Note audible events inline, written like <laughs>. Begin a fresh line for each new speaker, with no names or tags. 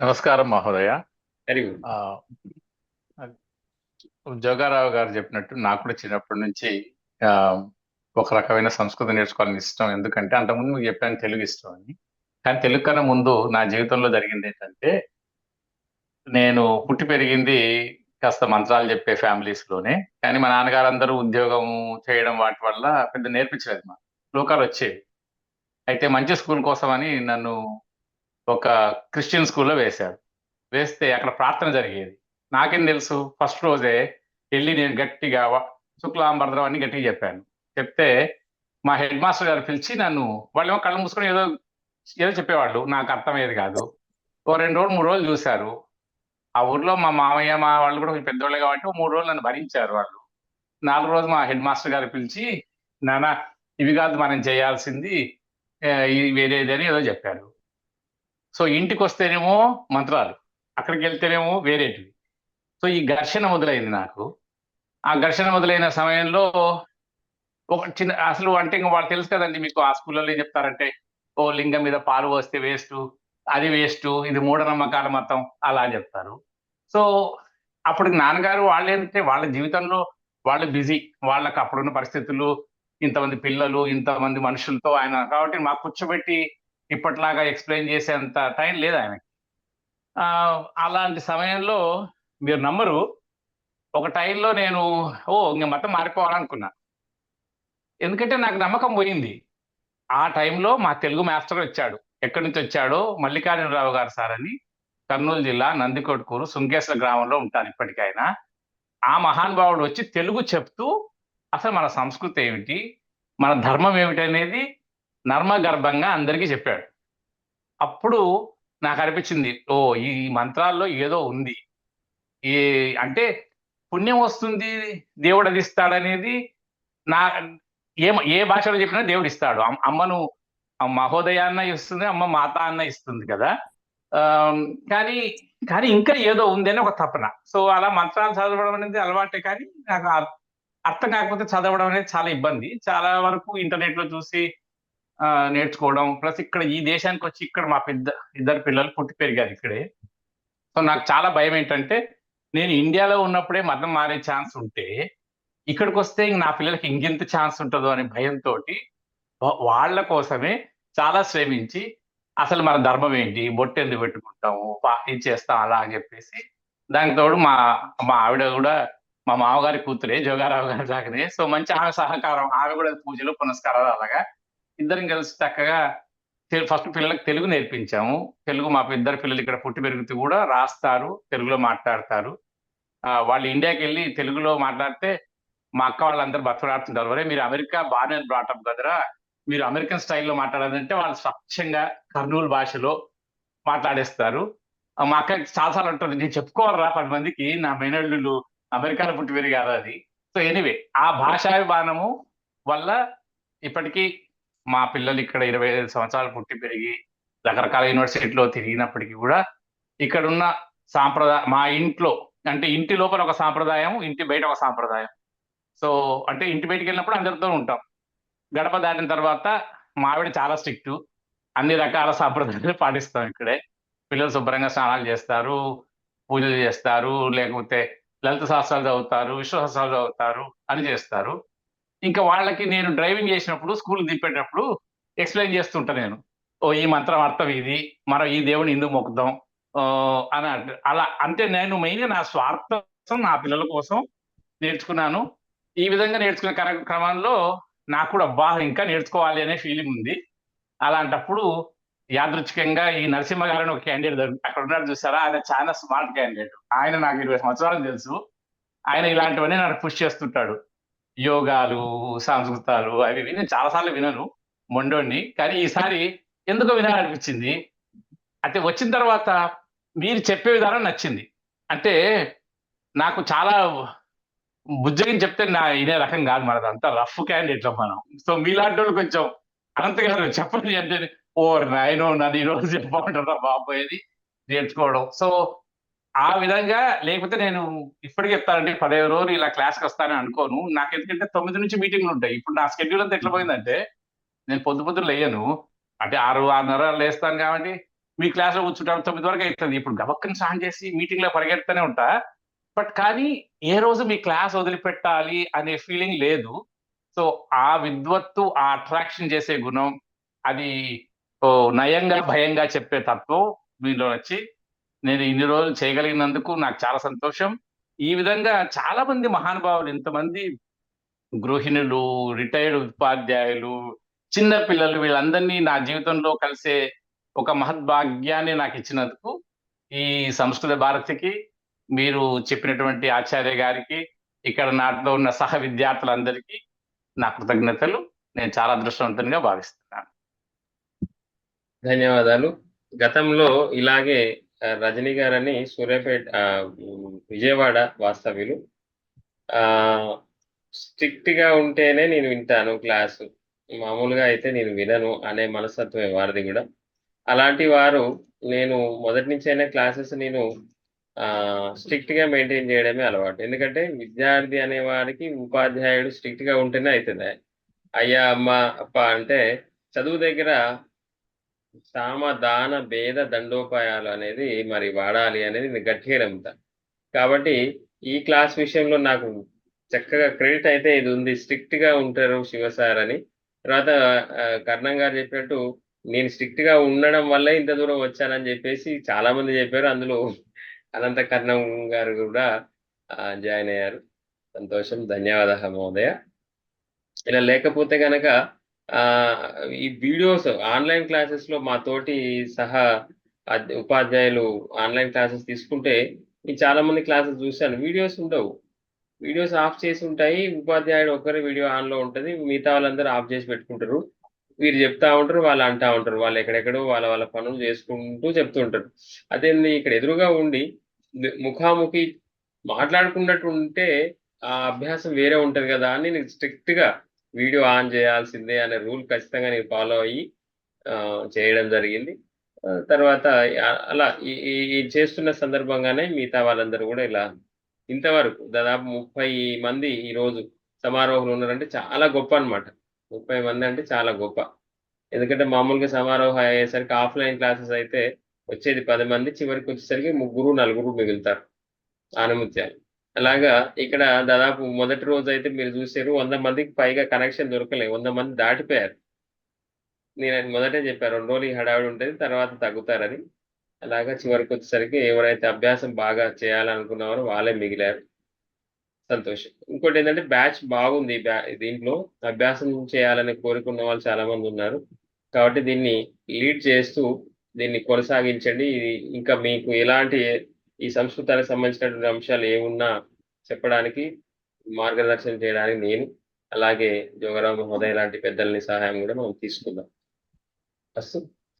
నమస్కారం మహోదయ. జోగారావు గారు చెప్పినట్టు నాకు కూడా చిన్నప్పటి నుంచి ఒక రకమైన సంస్కృతం నేర్చుకోవాలని ఇష్టం. ఎందుకంటే అంతకుముందు మీకు చెప్పాను తెలుగు ఇష్టం అని. కానీ తెలుగు కన్నా ముందు నా జీవితంలో జరిగింది ఏంటంటే నేను పుట్టి పెరిగింది కాస్త మంత్రాలు చెప్పే ఫ్యామిలీస్లోనే. కానీ మా నాన్నగారు అందరూ ఉద్యోగం చేయడం వాటి వల్ల పెద్ద నేర్పించలేదు మా లోకాలు వచ్చేవి. అయితే మంచి స్కూల్ కోసమని నన్ను ఒక క్రిస్టియన్ స్కూల్లో వేశారు. వేస్తే అక్కడ ప్రార్థన జరిగేది. నాకేం తెలుసు ఫస్ట్ రోజే వెళ్ళి నేను గట్టిగా వ- శుక్లాంబరదరం అని గట్టిగా చెప్పాను. చెప్తే మా హెడ్ మాస్టర్ గారు పిలిచి నన్ను వాళ్ళేమో కళ్ళు మూసుకొని ఏదో ఏదో చెప్పేవాళ్ళు. నాకు అర్థమయ్యేది కాదు. ఓ రెండు రోజులు మూడు రోజులు చూశారు. ఆ ఊర్లో మా మామయ్య మా వాళ్ళు కూడా కొంచెం పెద్దోళ్ళే కాబట్టి మూడు రోజులు నన్ను భరించారు వాళ్ళు. నాలుగు రోజు మా హెడ్ మాస్టర్ గారు పిలిచి నానా ఇవి కాదు మనం చేయాల్సింది ఆ, వేరేది అని ఏదో చెప్పారు. సో ఇంటికి వస్తేనేమో మంత్రాలు అక్కడికి వెళ్తేనేమో వేరేటివి. సో ఈ ఘర్షణ మొదలైంది నాకు. ఆ ఘర్షణ మొదలైన సమయంలో ఒక చిన్న అసలు అంటే ఇంకా వాళ్ళు తెలుసు కదండి మీకు ఆ స్కూల్లో ఏం చెప్తారంటే ఓ లింగం మీద పాలు పోస్తే వేస్ట్ అది వేస్ట్ ఇది మూఢనమ్మకాల మతం అలా అని చెప్తారు. సో అప్పుడు నాన్నగారు వాళ్ళు ఏంటంటే వాళ్ళ జీవితంలో వాళ్ళు బిజీ. వాళ్ళకి అప్పుడున్న పరిస్థితులు ఇంతమంది పిల్లలు ఇంతమంది మనుషులతో ఆయన కాబట్టి మాకు కూర్చోబెట్టి ఇప్పటిలాగా ఎక్స్ప్లెయిన్ చేసేంత టైం లేదు ఆయనకి అలాంటి సమయంలో మీరు నమ్మరు. ఒక టైంలో నేను ఓ ఇంక మొత్తం మారిపోవాలనుకున్నా. ఎందుకంటే నాకు నమ్మకం పోయింది. ఆ టైంలో మా తెలుగు మాస్టర్ వచ్చాడు. ఎక్కడి నుంచి వచ్చాడో మల్లికార్జునరావు గారు సార్ అని కర్నూలు జిల్లా నందికొట్కూరు సుంకేశ్వర గ్రామంలో ఉంటారు ఇప్పటికైనా ఆ మహానుభావుడు వచ్చి తెలుగు చెప్తూ అసలు మన సంస్కృతి ఏమిటి? మన ధర్మం ఏమిటి అనేది నర్మగర్భంగా అందరికీ చెప్పాడు. అప్పుడు నాకు అనిపించింది ఓ ఈ మంత్రాల్లో ఏదో ఉంది. ఈ అంటే పుణ్యం వస్తుంది దేవుడు అది ఇస్తాడనేది నా ఏ ఏ భాషలో చెప్పినా దేవుడు ఇస్తాడు. అమ్మను ఆ మహోదయ అన్న ఇస్తుంది అమ్మ మాత అన్న ఇస్తుంది కదా. కానీ కానీ ఇంకా ఏదో ఉంది అని ఒక తపన. సో అలా మంత్రాలు చదవడం అనేది అలవాటే కానీ నాకు అర్థం కాకపోతే చదవడం అనేది చాలా ఇబ్బంది. చాలా వరకు ఇంటర్నెట్లో చూసి నేర్చుకోవడం. ప్లస్ ఇక్కడ ఈ దేశానికి వచ్చి ఇక్కడ మా పెద్ద ఇద్దరు పిల్లలు పుట్టి పెరిగారు ఇక్కడే. సో నాకు చాలా భయం ఏంటంటే నేను ఇండియాలో ఉన్నప్పుడే మతం మారే ఛాన్స్ ఉంటే ఇక్కడికి వస్తే ఇంక నా పిల్లలకి ఇంకెంత ఛాన్స్ ఉంటుందో అనే భయంతో వాళ్ళ కోసమే చాలా శ్రమించి అసలు మన ధర్మం ఏంటి? బొట్టు ఎందుకు పెట్టుకుంటాము? పా- ఇది చేస్తాం అలా అని చెప్పేసి దానికి తోడు మా మా ఆవిడ కూడా మా మామగారి కూతురే జోగారావు గారి లాగానే. సో మంచి ఆమె సహకారం ఆమె కూడా పూజలు పునస్కారాలు అలాగా ఇద్దరం కలిసి చక్కగా ఫస్ట్ పిల్లలకు తెలుగు నేర్పించాము. తెలుగు మా ఇద్దరు పిల్లలు ఇక్కడ పుట్టి పెరుగుతూ కూడా రాస్తారు తెలుగులో మాట్లాడతారు. వాళ్ళు ఇండియాకి వెళ్ళి తెలుగులో మాట్లాడితే మా అక్క వాళ్ళందరూ బతులాడుతుంటారు వరే మీరు అమెరికా బాగానే బ్రాటప్ కదరా. మీరు అమెరికన్ స్టైల్లో మాట్లాడాలంటే వాళ్ళు స్వచ్ఛంగా కర్నూలు భాషలో మాట్లాడేస్తారు. మా అక్క చాలాసార్లు ఉంటుంది నేను చెప్పుకోవాలరా పది మందికి? నా మేనళ్ళు అమెరికాలో పుట్టి పెరిగారు అది. సో ఎనీవే ఆ భాషాభిమానము వల్ల ఇప్పటికీ మా పిల్లలు ఇక్కడ ఇరవై ఐదు సంవత్సరాలు పుట్టి పెరిగి రకరకాల యూనివర్సిటీలో తిరిగినప్పటికీ కూడా ఇక్కడ ఉన్న సాంప్రదాయ మా ఇంట్లో అంటే ఇంటి లోపల ఒక సాంప్రదాయం ఇంటి బయట ఒక సాంప్రదాయం. సో అంటే ఇంటి బయటికి వెళ్ళినప్పుడు అందరితో ఉంటాం. గడప దాటిన తర్వాత మా ఆవిడ చాలా స్ట్రిక్ట్. అన్ని రకాల సాంప్రదాయాలు <laughs> పాటిస్తాం ఇక్కడే. పిల్లలు శుభ్రంగా స్నానాలు చేస్తారు పూజలు చేస్తారు లేకపోతే లలిత శాస్త్రాలు చదువుతారు విశ్వ శాస్త్రాలు చదువుతారు అని చేస్తారు. ఇంకా వాళ్ళకి నేను డ్రైవింగ్ చేసినప్పుడు స్కూల్ దింపేటప్పుడు ఎక్స్ప్లెయిన్ చేస్తుంటా నేను. ఓ ఈ మంత్రం అర్థం ఇది మనం ఈ దేవుని ఇందు మొక్కుదాం అని అలా అంటే నేను మెయిన్గా నా స్వార్థం కోసం నా పిల్లల కోసం నేర్చుకున్నాను. ఈ విధంగా నేర్చుకునే కార్యక్రమంలో క్రమంలో నాకు కూడా అబ్బా ఇంకా నేర్చుకోవాలి అనే ఫీలింగ్ ఉంది. అలాంటప్పుడు యాదృచ్ఛికంగా ఈ నరసింహ గారిని ఒక క్యాండిడేట్ అక్కడ ఉన్నాడు చూసారా? ఆయన చాలా స్మార్ట్ క్యాండిడేట్. ఆయన నాకు ఇరవై సంవత్సరాలు తెలుసు. ఆయన ఇలాంటివన్నీ నాకు పుష్ చేస్తుంటాడు. యోగాలు సంస్కృతాలు అవి నేను చాలాసార్లు వినను మొండోడిని. కానీ ఈసారి ఎందుకో వినాలనిపించింది. అంటే వచ్చిన తర్వాత మీరు చెప్పే విధానం నచ్చింది. అంటే నాకు చాలా బుజ్జగిని చెప్తే నా ఇదే రకం కాదు మనది అంతా రఫ్ క్యాండిడేట్ మనం. సో మీలాంటి వాళ్ళు కొంచెం అనంత గారు చెప్పండి అంటే ఓ నాయనో నన్ను ఈరోజు చెప్పమంటారా బాబోయేది నేర్చుకోవడం. సో ఆ విధంగా లేకపోతే నేను ఇప్పటికి చెప్తానండి పదిహేను రోజులు ఇలా క్లాస్కి వస్తానని అనుకోను. నాకు ఎందుకంటే తొమ్మిది నుంచి మీటింగ్లు ఉంటాయి. ఇప్పుడు నా షెడ్యూల్ అంతా ఎట్లా పోయిందంటే నేను పొద్దు పొద్దున్న లేయను. అంటే ఆరు ఆరున్నర లేస్తాను కాబట్టి మీ క్లాస్లో కూర్చుంటాను తొమ్మిది వరకు అవుతుంది ఇప్పుడు గబక్కని స్నానం చేసి మీటింగ్లో పరిగెడుతూనే ఉంటా. బట్ కానీ ఏ రోజు మీ క్లాస్ వదిలిపెట్టాలి అనే ఫీలింగ్ లేదు. సో ఆ విద్వత్తు ఆ అట్రాక్షన్ చేసే గుణం అది ఓ నయంగా భయంగా చెప్పే తత్వం మీలో వచ్చి నేను ఇన్ని రోజులు చేయగలిగినందుకు నాకు చాలా సంతోషం. ఈ విధంగా చాలా మంది మహానుభావులు ఇంతమంది గృహిణులు రిటైర్డ్ ఉపాధ్యాయులు చిన్న పిల్లలు వీళ్ళందరినీ నా జీవితంలో కలిసే ఒక మహద్భాగ్యాన్ని నాకు ఇచ్చినందుకు ఈ సంస్కృత భారతికి మీరు చెప్పినటువంటి ఆచార్య గారికి ఇక్కడ నాటిలో ఉన్న సహ విద్యార్థులందరికీ నా కృతజ్ఞతలు. నేను చాలా అదృష్టవంతంగా భావిస్తున్నాను.
ధన్యవాదాలు. గతంలో ఇలాగే రజనీ గారని సూర్యాపేట ఆ, విజయవాడ వాస్తవ్యులు. ఆ స్ట్రిక్ట్గా ఉంటేనే నేను వింటాను క్లాసు. మామూలుగా అయితే నేను వినను అనే మనస్తత్వమే వారిది కూడా. అలాంటి వారు నేను మొదటి నుంచైనా క్లాసెస్ నేను ఆ స్ట్రిక్ట్గా మెయింటైన్ చేయడమే అలవాటు. ఎందుకంటే విద్యార్థి అనే వారికి ఉపాధ్యాయుడు స్ట్రిక్ట్గా ఉంటేనే అవుతుంది అయ్యా అమ్మ అప్ప అంటే చదువు దగ్గర సామ దాన భేద దండోపాయాలు అనేది మరి వాడాలి అనేది నేను గట్టిగా నమ్ముతా. కాబట్టి ఈ క్లాస్ విషయంలో నాకు చక్కగా క్రెడిట్ అయితే ఇది ఉంది. స్ట్రిక్ట్గా ఉంటారు శివ సార్ అని. తర్వాత కర్ణం గారు చెప్పినట్టు నేను స్ట్రిక్ట్గా ఉండడం వల్ల ఇంత దూరం వచ్చానని చెప్పేసి చాలా మంది చెప్పారు. అందులో అనంత కర్ణం గారు కూడా జాయిన్ అయ్యారు. సంతోషం. ధన్యవాదాలు మహోదయ. ఇలా లేకపోతే గనక ఈ వీడియోస్ ఆన్లైన్ క్లాసెస్లో మా తోటి సహా ఉపాధ్యాయులు ఆన్లైన్ క్లాసెస్ తీసుకుంటే నేను చాలా మంది క్లాసెస్ చూశాను. వీడియోస్ ఉండవు. వీడియోస్ ఆఫ్ చేసి ఉంటాయి. ఉపాధ్యాయుడు ఒకరి వీడియో ఆన్లో ఉంటుంది. మిగతా వాళ్ళందరూ ఆఫ్ చేసి పెట్టుకుంటారు. వీరు చెప్తా ఉంటారు వాళ్ళు అంటా ఉంటారు. వాళ్ళు ఎక్కడెక్కడో వాళ్ళ వాళ్ళ పనులు చేసుకుంటూ చెప్తుంటారు అదేంది ఇక్కడ ఎదురుగా ఉండి ముఖాముఖి మాట్లాడుకున్నట్టు ఉంటే ఆ అభ్యాసం వేరే ఉంటది కదా అని నేను స్ట్రిక్ట్గా వీడియో ఆన్ చేయాల్సిందే అనే రూల్ ఖచ్చితంగా నేను ఫాలో అయ్యి ఆ, చేయడం జరిగింది. తర్వాత అలా ఈ చేస్తున్న సందర్భంగానే మిగతా వాళ్ళందరూ కూడా ఇలా ఇంతవరకు దాదాపు ముప్పై మంది ఈ రోజు ఉన్నారంటే చాలా గొప్ప అన్నమాట. ముప్పై మంది అంటే చాలా గొప్ప. ఎందుకంటే మామూలుగా సమారోహం అయ్యేసరికి ఆఫ్లైన్ క్లాసెస్ అయితే వచ్చేది పది మంది చివరికి వచ్చేసరికి ముగ్గురు నలుగురు మిగులుతారు. ఆనుమత్యాలు. అలాగా ఇక్కడ దాదాపు మొదటి రోజు అయితే మీరు చూసారు వంద మందికి పైగా కనెక్షన్ దొరకలేదు వంద మంది దాటిపోయారు. నేను అది మొదటే చెప్పాను రెండు రోజులు హడావిడి ఉంటుంది తర్వాత తగ్గుతారని. అలాగా చివరికి వచ్చేసరికి ఎవరైతే అభ్యాసం బాగా చేయాలనుకున్నారో వాళ్ళే మిగిలారు. సంతోషం. ఇంకోటి ఏంటంటే బ్యాచ్ బాగుంది బ్యా దీంట్లో అభ్యాసం చేయాలని కోరుకున్న వాళ్ళు చాలా మంది ఉన్నారు. కాబట్టి దీన్ని లీడ్ చేస్తూ దీన్ని కొనసాగించండి. ఇది ఇంకా మీకు ఎలాంటి ఈ సంస్కృతానికి సంబంధించినటువంటి అంశాలు ఏమున్నా చెప్పడానికి మార్గదర్శనం చేయడానికి నేను అలాగే జోగరామ్ మహోదయ లాంటి పెద్దల్ని సహాయం కూడా మనం తీసుకుందాం. అస్తు